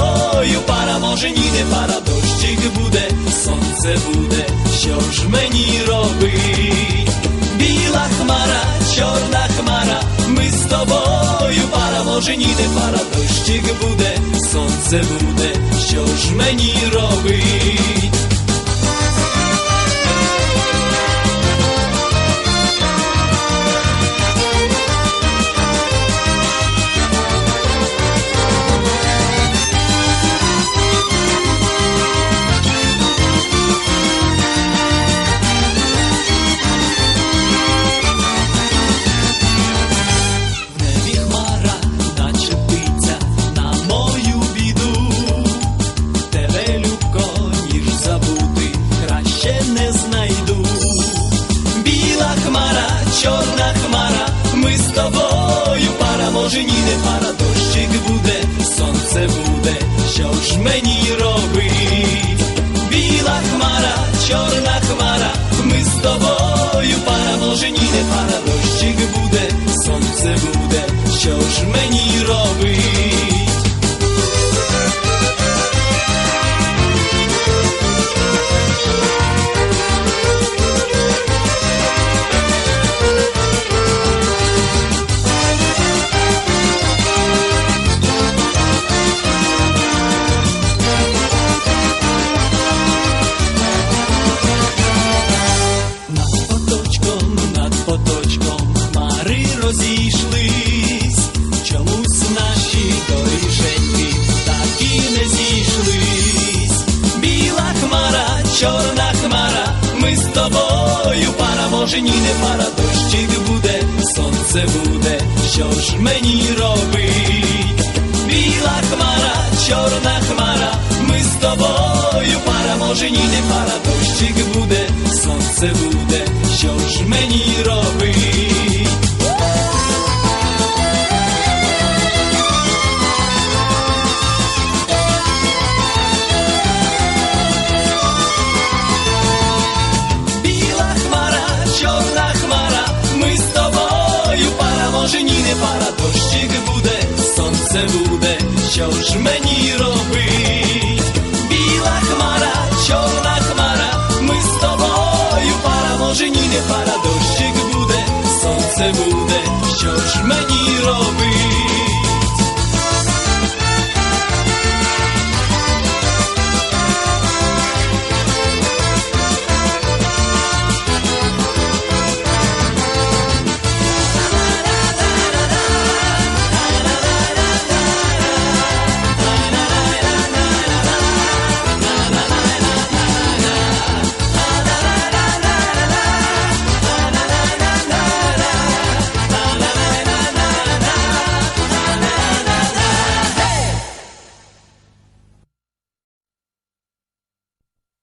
тобою пара, може, ніде пара, дощик буде, сонце буде, що ж мені робить? Біла хмара, чорна хмара, ми з тобою пара, може, ніде пара, дощик буде, сонце буде, що ж мені робить? Пара, дощик буде, сонце буде, що ж мені робить? Біла хмара, чорна хмара, ми з тобою пара, може ні не пара, дощик буде, чорна хмара, ми з тобою пара, може ні не пара, дощик буде, сонце буде, що ж мені робить? Біла хмара, чорна хмара, ми з тобою пара, може ні не пара, дощик буде, сонце буде, сонце буде, що ж мені робить? Біла хмара, чорна хмара, ми з тобою пара, може ні не пара,